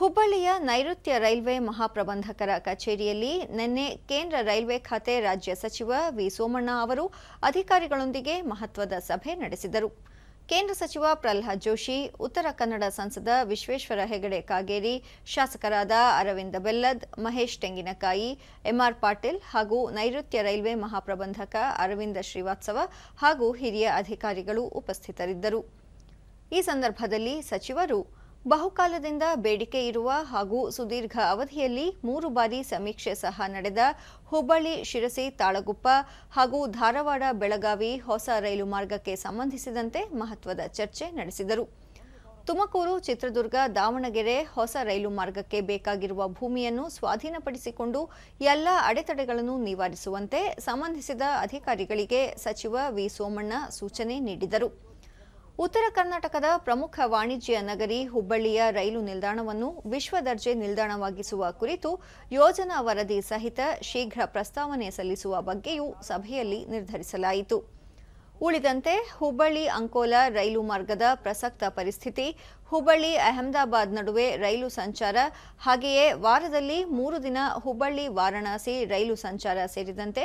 ಹುಬ್ಬಳ್ಳಿಯ ನೈಋತ್ಯ ರೈಲ್ವೆ ಮಹಾಪ್ರಬಂಧಕರ ಕಚೇರಿಯಲ್ಲಿ ನಿನ್ನೆ ಕೇಂದ್ರ ರೈಲ್ವೆ ಖಾತೆ ರಾಜ್ಯ ಸಚಿವ ವಿ ಸೋಮಣ್ಣ ಅವರು ಅಧಿಕಾರಿಗಳೊಂದಿಗೆ ಮಹತ್ವದ ಸಭೆ ನಡೆಸಿದರು. ಕೇಂದ್ರ ಸಚಿವ ಪ್ರಹ್ಲಾದ್ ಜೋಶಿ, ಉತ್ತರ ಕನ್ನಡ ಸಂಸದ ವಿಶ್ವೇಶ್ವರ ಹೆಗಡೆ ಕಾಗೇರಿ, ಶಾಸಕರಾದ ಅರವಿಂದ ಬೆಲ್ಲದ್, ಮಹೇಶ್ ತೆಂಗಿನಕಾಯಿ, ಎಂಆರ್ ಪಾಟೀಲ್ ಹಾಗೂ ನೈಋತ್ಯ ರೈಲ್ವೆ ಮಹಾಪ್ರಬಂಧಕ ಅರವಿಂದ ಶ್ರೀವಾತ್ಸವ ಹಾಗೂ ಹಿರಿಯ ಅಧಿಕಾರಿಗಳು ಉಪಸ್ಥಿತರಿದ್ದರು. ಈ ಸಂದರ್ಭದಲ್ಲಿ ಸಚಿವರು ಬಹುಕಾಲದಿಂದ ಬೇಡಿಕೆ ಇರುವ ಹಾಗೂ ಸುದೀರ್ಘ ಅವಧಿಯಲ್ಲಿ ಮೂರು ಬಾರಿ ಸಮೀಕ್ಷೆ ಸಹ ನಡೆದ ಹುಬ್ಬಳ್ಳಿ, ಶಿರಸಿ, ತಾಳಗುಪ್ಪ ಹಾಗೂ ಧಾರವಾಡ, ಬೆಳಗಾವಿ ಹೊಸ ರೈಲು ಮಾರ್ಗಕ್ಕೆ ಸಂಬಂಧಿಸಿದಂತೆ ಮಹತ್ವದ ಚರ್ಚೆ ನಡೆಸಿದರು. ತುಮಕೂರು, ಚಿತ್ರದುರ್ಗ, ದಾವಣಗೆರೆ ಹೊಸ ರೈಲು ಮಾರ್ಗಕ್ಕೆ ಬೇಕಾಗಿರುವ ಭೂಮಿಯನ್ನು ಸ್ವಾಧೀನಪಡಿಸಿಕೊಂಡು ಎಲ್ಲ ಅಡೆತಡೆಗಳನ್ನು ನಿವಾರಿಸುವಂತೆ ಸಂಬಂಧಿಸಿದ ಅಧಿಕಾರಿಗಳಿಗೆ ಸಚಿವ ವಿ ಸೋಮಣ್ಣ ಸೂಚನೆ ನೀಡಿದರು. ಉತ್ತರ ಕರ್ನಾಟಕದ ಪ್ರಮುಖ ವಾಣಿಜ್ಯ ನಗರಿ ಹುಬ್ಬಳ್ಳಿಯ ರೈಲು ನಿಲ್ದಾಣವನ್ನು ವಿಶ್ವ ದರ್ಜೆ ನಿಲ್ದಾಣವಾಗಿಸುವ ಕುರಿತು ಯೋಜನಾ ವರದಿ ಸಹಿತ ಶೀಘ್ರ ಪ್ರಸ್ತಾವನೆ ಸಲ್ಲಿಸುವ ಬಗ್ಗೆಯೂ ಸಭೆಯಲ್ಲಿ ನಿರ್ಧರಿಸಲಾಯಿತು. ಉಳಿದಂತೆ ಹುಬ್ಬಳ್ಳಿ ಅಂಕೋಲ ರೈಲು ಮಾರ್ಗದ ಪ್ರಸಕ್ತ ಪರಿಸ್ಥಿತಿ, ಹುಬ್ಬಳ್ಳಿ ಅಹಮದಾಬಾದ್ ನಡುವೆ ರೈಲು ಸಂಚಾರ, ಹಾಗೆಯೇ ವಾರದಲ್ಲಿ ಮೂರು ದಿನ ಹುಬ್ಬಳ್ಳಿ ವಾರಣಾಸಿ ರೈಲು ಸಂಚಾರ ಸೇರಿದಂತೆ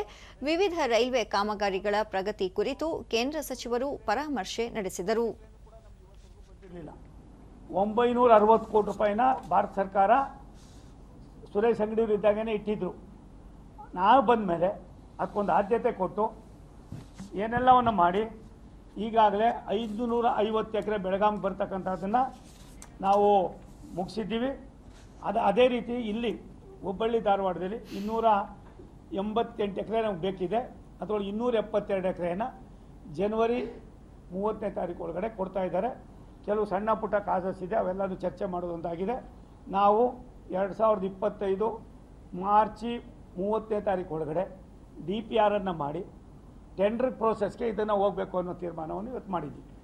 ವಿವಿಧ ರೈಲ್ವೆ ಕಾಮಗಾರಿಗಳ ಪ್ರಗತಿ ಕುರಿತು ಕೇಂದ್ರ ಸಚಿವರು ಪರಾಮರ್ಶೆ ನಡೆಸಿದರು. ಒಂಬೈನೂರ ಅರವತ್ತು ಕೋಟಿ ರೂಪಾಯಿನ ಭಾರತ ಸರ್ಕಾರ ಸುರೇಶ್ ಅಂಗಡಿಯವರು ಇದ್ದಾಗನೇ ಇಟ್ಟಿದ್ರು. ನಾವು ಬಂದ ಮೇಲೆ ಅದಕ್ಕೊಂದು ಆದ್ಯತೆ ಕೊಟ್ಟು ಏನೆಲ್ಲವನ್ನು ಮಾಡಿ ಈಗಾಗಲೇ ಐದು ನೂರ ಐವತ್ತು ಎಕರೆ ಬೆಳಗಾವಿಗೆ ಬರ್ತಕ್ಕಂಥದ್ದನ್ನು ನಾವು ಮುಗಿಸಿದ್ದೀವಿ. ಅದು ಅದೇ ರೀತಿ ಇಲ್ಲಿ ಹುಬ್ಬಳ್ಳಿ ಧಾರವಾಡದಲ್ಲಿ ಇನ್ನೂರ ಎಂಬತ್ತೆಂಟು ಎಕರೆ ನಮ್ಗೆ ಬೇಕಿದೆ. ಅದರೊಳಗೆ ಇನ್ನೂರ ಎಪ್ಪತ್ತೆರಡು ಎಕರೆಯನ್ನು ಜನವರಿ ಮೂವತ್ತನೇ ತಾರೀಕು ಒಳಗಡೆ ಕೊಡ್ತಾ ಇದ್ದಾರೆ. ಕೆಲವು ಸಣ್ಣ ಪುಟ್ಟ ಕಾಸಸ್ ಇದೆ, ಅವೆಲ್ಲನೂ ಚರ್ಚೆ ಮಾಡೋದೊಂದಾಗಿದೆ ನಾವು ಎರಡು ಸಾವಿರದ ಇಪ್ಪತ್ತೈದು ಮಾರ್ಚಿ ಮೂವತ್ತನೇ ತಾರೀಕು ಒಳಗಡೆ ಡಿ ಪಿ ಆರನ್ನು ಮಾಡಿ ಟೆಂಡರ್ ಪ್ರೋಸೆಸ್ಗೆ ಇದನ್ನು ಹೋಗಬೇಕು ಅನ್ನೋ ತೀರ್ಮಾನವನ್ನು ಇವತ್ತು ಮಾಡಿದ್ದೀವಿ.